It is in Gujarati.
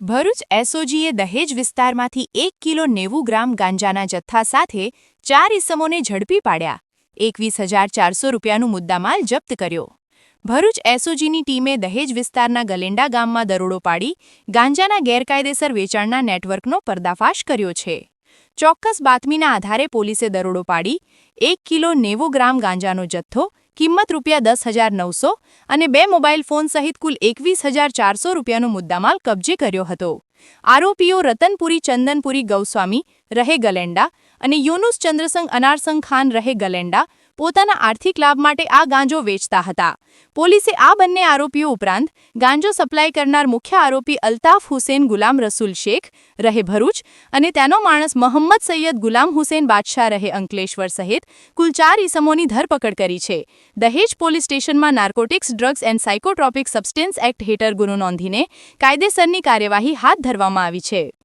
ભરૂચ એસઓજીએ દહેજ વિસ્તારમાંથી એક કિલો નેવું ગ્રામ ગાંજાના જથ્થા સાથે ચાર ઇસમોને ઝડપી પાડ્યા. એકવીસ હજાર ચારસો રૂપિયાનું મુદ્દામાલ જપ્ત કર્યો. ભરૂચ એસઓજીની ટીમે દહેજ વિસ્તારના ગલેન્ડા ગામમાં દરોડો પાડી ગાંજાના ગેરકાયદેસર વેચાણના નેટવર્કનો પર્દાફાશ કર્યો છે. ચોક્કસ બાતમીના આધારે પોલીસે દરોડો પાડી, એક કિલો નેવું ગ્રામ ગાંજાનો જથ્થો, કિંમત રૂપિયા દસ હજાર નવસો અને બે મોબાઈલ ફોન સહિત કુલ એકવીસ હજાર ચારસો રૂપિયાનો મુદ્દામાલ કબજે કર્યો હતો. આરોપીઓ રતનપુરી ચંદનપુરી ગૌસ્વામી, રહે ગલેન્ડા અને યુનુસ ચંદ્રસંગ અનારસંગ ખાન રહે ગલેન્ડા પોતાના આર્થિક લાભ માટે આ ગાંજો વેચતા હતા. પોલીસે આ બંને આરોપીઓ ઉપરાંત ગાંજો સપ્લાય કરનાર મુખ્ય આરોપી અલ્તાફ હુસેન ગુલામ રસુલ શેખ, રહે ભરૂચ, અને તેનો માણસ મોહમ્મદ સૈયદ ગુલામ હુસેન બાદશાહ, રહે અંકલેશ્વર સહિત કુલ ચાર ઇસમોની ધરપકડ કરી છે. દહેજ પોલીસ સ્ટેશનમાં narcotics, drugs and psychotropic substances act હેઠળ ગુનો નોંધીને કાયદેસરની કાર્યવાહી હાથ ધરવામાં આવી છે.